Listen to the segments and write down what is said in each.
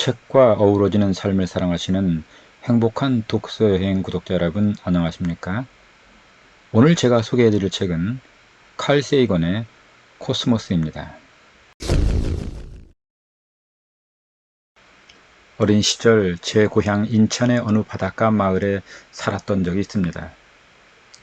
책과 어우러지는 삶을 사랑하시는 행복한 독서 여행 구독자 여러분 안녕하십니까? 오늘 제가 소개해드릴 책은 칼 세이건의 코스모스입니다. 어린 시절 제 고향 인천의 어느 바닷가 마을에 살았던 적이 있습니다.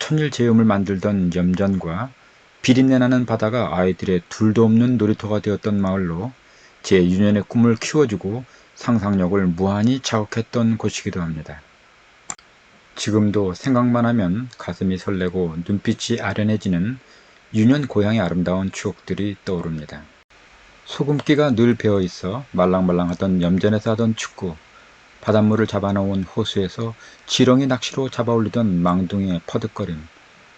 천일 제음을 만들던 염전과 비린내 나는 바다가 아이들의 둘도 없는 놀이터가 되었던 마을로 제 유년의 꿈을 키워주고 상상력을 무한히 자극했던 곳이기도 합니다. 지금도 생각만 하면 가슴이 설레고 눈빛이 아련해지는 유년 고향의 아름다운 추억들이 떠오릅니다. 소금기가 늘 배어 있어 말랑말랑하던 염전에서 하던 축구, 바닷물을 잡아놓은 호수에서 지렁이 낚시로 잡아올리던 망둥이의 퍼득거림,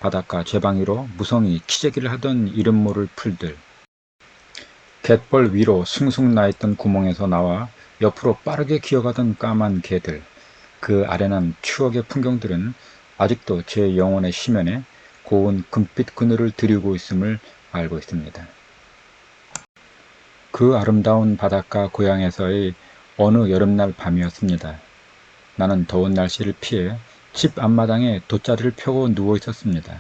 바닷가 제방위로 무성히 키재기를 하던 이름 모를 풀들, 갯벌 위로 숭숭 나있던 구멍에서 나와 옆으로 빠르게 기어가던 까만 개들, 그 아련한 추억의 풍경들은 아직도 제 영혼의 심연에 고운 금빛 그늘을 들이고 있음을 알고 있습니다. 그 아름다운 바닷가 고향에서의 어느 여름날 밤이었습니다. 나는 더운 날씨를 피해 집 앞마당에 돗자리를 펴고 누워 있었습니다.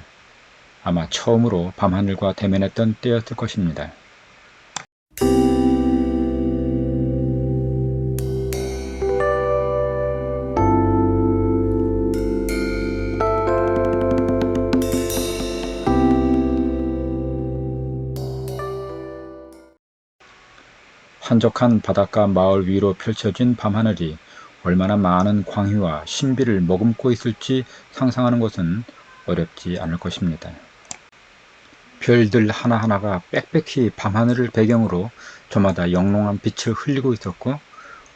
아마 처음으로 밤하늘과 대면했던 때였을 것입니다. 한적한 바닷가 마을 위로 펼쳐진 밤하늘이 얼마나 많은 광희와 신비를 머금고 있을지 상상하는 것은 어렵지 않을 것입니다. 별들 하나하나가 빽빽히 밤하늘을 배경으로 저마다 영롱한 빛을 흘리고 있었고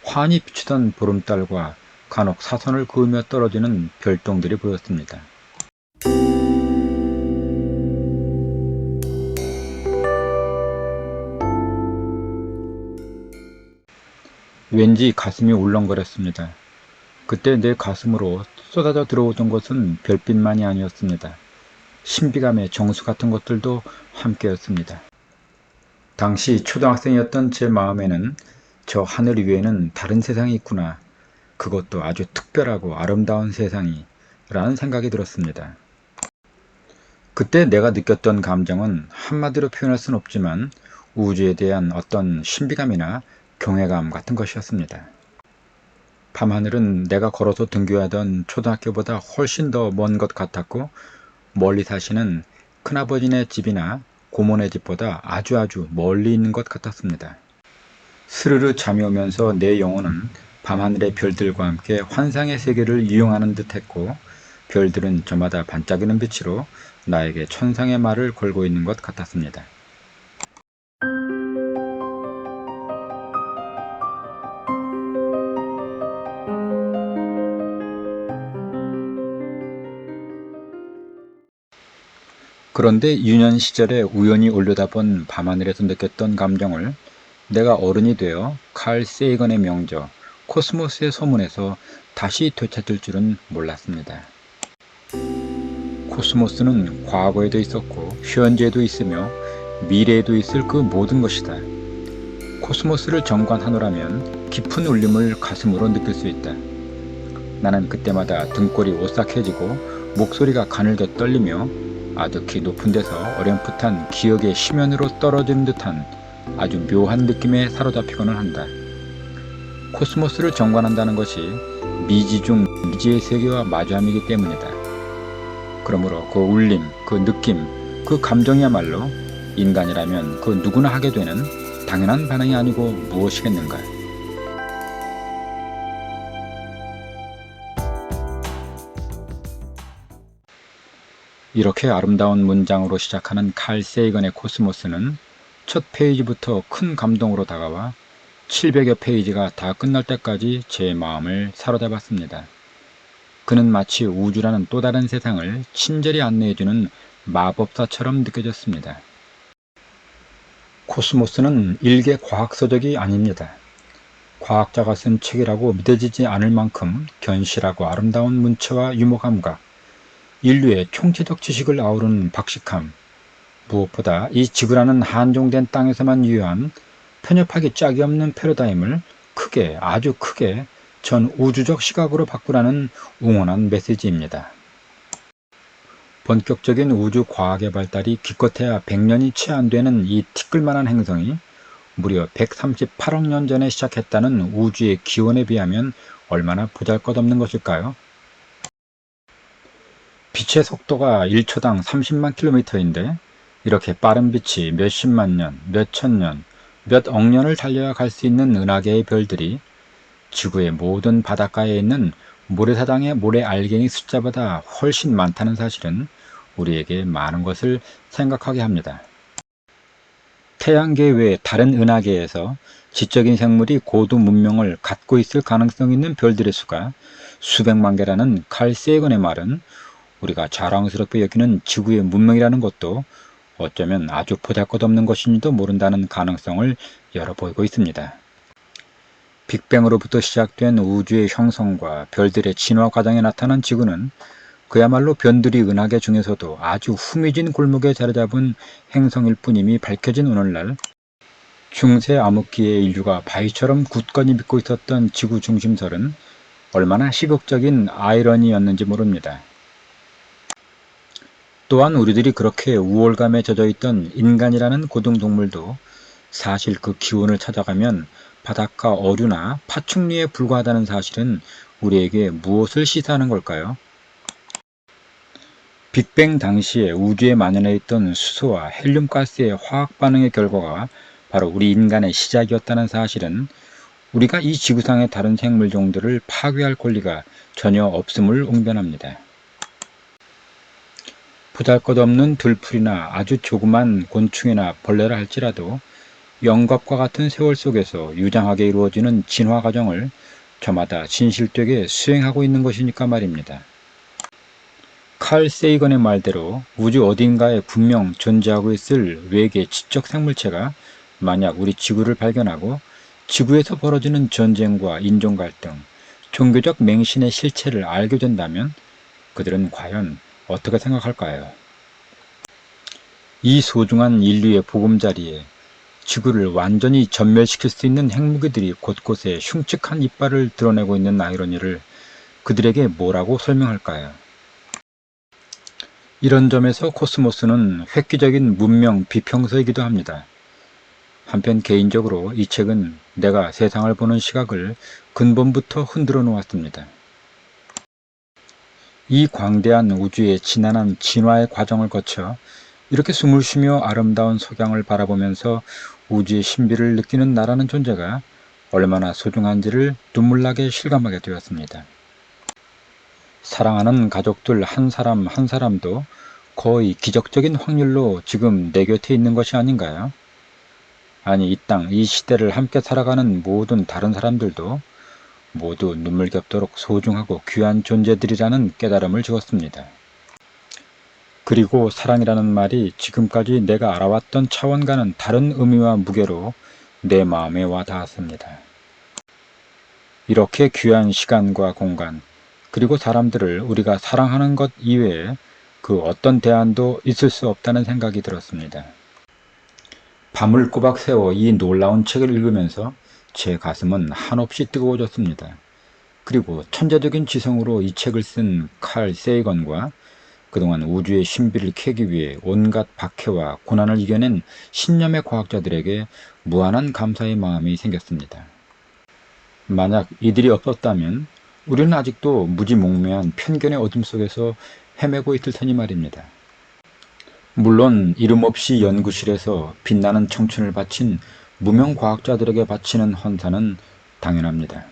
환히 비추던 보름달과 간혹 사선을 그으며 떨어지는 별똥들이 보였습니다. 왠지 가슴이 울렁거렸습니다. 그때 내 가슴으로 쏟아져 들어오던 것은 별빛만이 아니었습니다. 신비감의 정수 같은 것들도 함께였습니다. 당시 초등학생이었던 제 마음에는 저 하늘 위에는 다른 세상이 있구나. 그것도 아주 특별하고 아름다운 세상이 라는 생각이 들었습니다. 그때 내가 느꼈던 감정은 한마디로 표현할 수는 없지만 우주에 대한 어떤 신비감이나 경외감 같은 것이었습니다. 밤하늘은 내가 걸어서 등교하던 초등학교보다 훨씬 더 먼 것 같았고 멀리 사시는 큰아버지네 집이나 고모네 집보다 아주 아주 멀리 있는 것 같았습니다. 스르르 잠이 오면서 내 영혼은 밤하늘의 별들과 함께 환상의 세계를 이용하는 듯 했고 별들은 저마다 반짝이는 빛으로 나에게 천상의 말을 걸고 있는 것 같았습니다. 그런데 유년 시절에 우연히 올려다본 밤하늘에서 느꼈던 감정을 내가 어른이 되어 칼 세이건의 명저 코스모스의 소문에서 다시 되찾을 줄은 몰랐습니다. 코스모스는 과거에도 있었고 현재에도 있으며 미래에도 있을 그 모든 것이다. 코스모스를 정관하노라면 깊은 울림을 가슴으로 느낄 수 있다. 나는 그때마다 등골이 오싹해지고 목소리가 가늘게 떨리며 아득히 높은 데서 어렴풋한 기억의 심연으로 떨어지는 듯한 아주 묘한 느낌에 사로잡히고는 한다. 코스모스를 정관한다는 것이 미지 중 미지의 세계와 마주함이기 때문이다. 그러므로 그 울림, 그 느낌, 그 감정이야말로 인간이라면 그 누구나 하게 되는 당연한 반응이 아니고 무엇이겠는가. 이렇게 아름다운 문장으로 시작하는 칼 세이건의 코스모스는 첫 페이지부터 큰 감동으로 다가와 700여 페이지가 다 끝날 때까지 제 마음을 사로잡았습니다. 그는 마치 우주라는 또 다른 세상을 친절히 안내해주는 마법사처럼 느껴졌습니다. 코스모스는 일개 과학서적이 아닙니다. 과학자가 쓴 책이라고 믿어지지 않을 만큼 견실하고 아름다운 문체와 유머감각, 인류의 총체적 지식을 아우르는 박식함, 무엇보다 이 지구라는 한정된 땅에서만 유효한 편협하기 짝이 없는 패러다임을 크게 아주 크게 전 우주적 시각으로 바꾸라는 웅원한 메시지입니다. 본격적인 우주 과학의 발달이 기껏해야 100년이 채 안 되는 이 티끌만한 행성이 무려 138억 년 전에 시작했다는 우주의 기원에 비하면 얼마나 보잘것없는 것일까요? 빛의 속도가 1초당 30만 킬로미터인데 이렇게 빠른 빛이 몇십만 년, 몇천 년, 몇 억 년을 달려야 갈 수 있는 은하계의 별들이 지구의 모든 바닷가에 있는 모래사장의 모래 알갱이 숫자보다 훨씬 많다는 사실은 우리에게 많은 것을 생각하게 합니다. 태양계 외 다른 은하계에서 지적인 생물이 고도 문명을 갖고 있을 가능성 있는 별들의 수가 수백만 개라는 칼 세이건의 말은 우리가 자랑스럽게 여기는 지구의 문명이라는 것도 어쩌면 아주 보잘것없는 것인지도 모른다는 가능성을 열어보이고 있습니다. 빅뱅으로부터 시작된 우주의 형성과 별들의 진화 과정에 나타난 지구는 그야말로 변두리 은하계 중에서도 아주 후미진 골목에 자리 잡은 행성일 뿐임이 밝혀진 오늘날 중세 암흑기에 인류가 바위처럼 굳건히 믿고 있었던 지구 중심설은 얼마나 시극적인 아이러니였는지 모릅니다. 또한 우리들이 그렇게 우월감에 젖어 있던 인간이라는 고등동물도 사실 그 기운을 찾아가면 바닷가 어류나 파충류에 불과하다는 사실은 우리에게 무엇을 시사하는 걸까요? 빅뱅 당시에 우주에 만연해 있던 수소와 헬륨 가스의 화학 반응의 결과가 바로 우리 인간의 시작이었다는 사실은 우리가 이 지구상의 다른 생물종들을 파괴할 권리가 전혀 없음을 웅변합니다. 보잘것없는 들풀이나 아주 조그만 곤충이나 벌레라 할지라도 영겁과 같은 세월 속에서 유장하게 이루어지는 진화 과정을 저마다 진실되게 수행하고 있는 것이니까 말입니다. 칼 세이건의 말대로 우주 어딘가에 분명 존재하고 있을 외계 지적 생물체가 만약 우리 지구를 발견하고 지구에서 벌어지는 전쟁과 인종 갈등, 종교적 맹신의 실체를 알게 된다면 그들은 과연 어떻게 생각할까요? 이 소중한 인류의 보금자리에 지구를 완전히 전멸시킬 수 있는 핵무기들이 곳곳에 흉측한 이빨을 드러내고 있는 아이러니를 그들에게 뭐라고 설명할까요? 이런 점에서 코스모스는 획기적인 문명 비평서이기도 합니다. 한편 개인적으로 이 책은 내가 세상을 보는 시각을 근본부터 흔들어 놓았습니다. 이 광대한 우주의 지난한 진화의 과정을 거쳐 이렇게 숨을 쉬며 아름다운 석양을 바라보면서 우주의 신비를 느끼는 나라는 존재가 얼마나 소중한지를 눈물나게 실감하게 되었습니다. 사랑하는 가족들 한 사람 한 사람도 거의 기적적인 확률로 지금 내 곁에 있는 것이 아닌가요? 아니 이 땅, 이 시대를 함께 살아가는 모든 다른 사람들도 모두 눈물겹도록 소중하고 귀한 존재들이라는 깨달음을 주었습니다. 그리고 사랑이라는 말이 지금까지 내가 알아왔던 차원과는 다른 의미와 무게로 내 마음에 와 닿았습니다. 이렇게 귀한 시간과 공간, 그리고 사람들을 우리가 사랑하는 것 이외에 그 어떤 대안도 있을 수 없다는 생각이 들었습니다. 밤을 꼬박 새워 이 놀라운 책을 읽으면서 제 가슴은 한없이 뜨거워졌습니다. 그리고 천재적인 지성으로 이 책을 쓴 칼 세이건과 그동안 우주의 신비를 캐기 위해 온갖 박해와 고난을 이겨낸 신념의 과학자들에게 무한한 감사의 마음이 생겼습니다. 만약 이들이 없었다면 우리는 아직도 무지몽매한 편견의 어둠 속에서 헤매고 있을 테니 말입니다. 물론 이름 없이 연구실에서 빛나는 청춘을 바친 무명 과학자들에게 바치는 헌사는 당연합니다.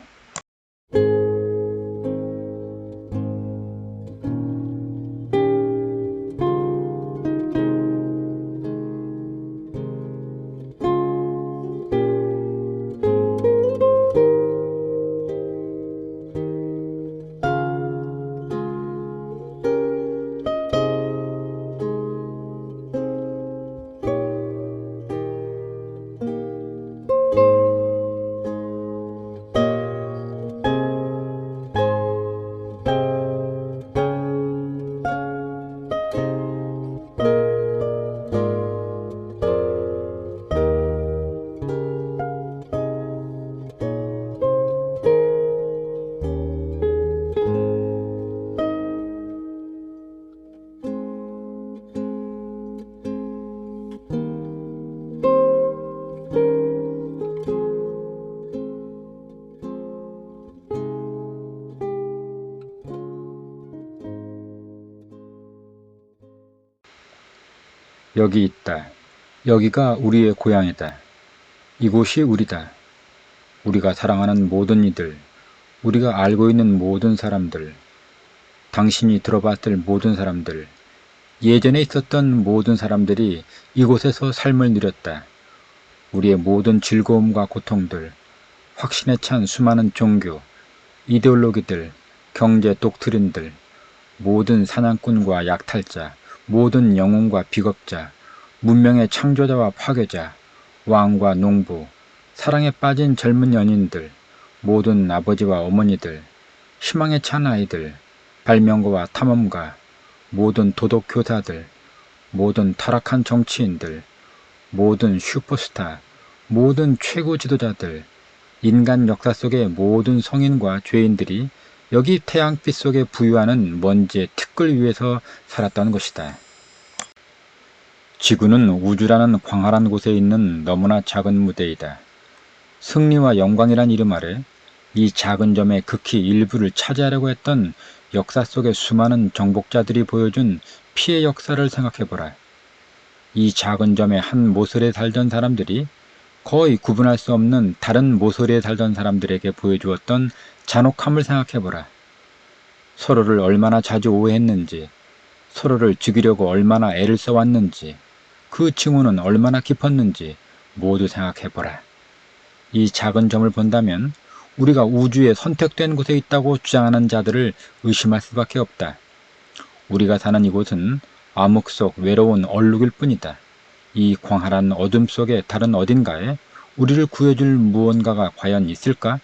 여기 있다. 여기가 우리의 고향이다. 이곳이 우리다. 우리가 사랑하는 모든 이들, 우리가 알고 있는 모든 사람들, 당신이 들어봤을 모든 사람들, 예전에 있었던 모든 사람들이 이곳에서 삶을 누렸다. 우리의 모든 즐거움과 고통들, 확신에 찬 수많은 종교, 이데올로기들, 경제 독트린들, 모든 사냥꾼과 약탈자, 모든 영웅과 비겁자, 문명의 창조자와 파괴자, 왕과 농부, 사랑에 빠진 젊은 연인들, 모든 아버지와 어머니들, 희망에 찬 아이들, 발명가와 탐험가, 모든 도덕교사들, 모든 타락한 정치인들, 모든 슈퍼스타, 모든 최고 지도자들, 인간 역사 속의 모든 성인과 죄인들이 여기 태양빛 속에 부유하는 먼지의 티끌 위에서 살았다는 것이다. 지구는 우주라는 광활한 곳에 있는 너무나 작은 무대이다. 승리와 영광이란 이름 아래 이 작은 점의 극히 일부를 차지하려고 했던 역사 속의 수많은 정복자들이 보여준 피해 역사를 생각해보라. 이 작은 점의 한 모서리에 살던 사람들이 거의 구분할 수 없는 다른 모서리에 살던 사람들에게 보여주었던 잔혹함을 생각해보라. 서로를 얼마나 자주 오해했는지, 서로를 죽이려고 얼마나 애를 써왔는지, 그 징후는 얼마나 깊었는지 모두 생각해보라. 이 작은 점을 본다면 우리가 우주에 선택된 곳에 있다고 주장하는 자들을 의심할 수밖에 없다. 우리가 사는 이곳은 암흑 속 외로운 얼룩일 뿐이다. 이 광활한 어둠 속의 다른 어딘가에 우리를 구해줄 무언가가 과연 있을까?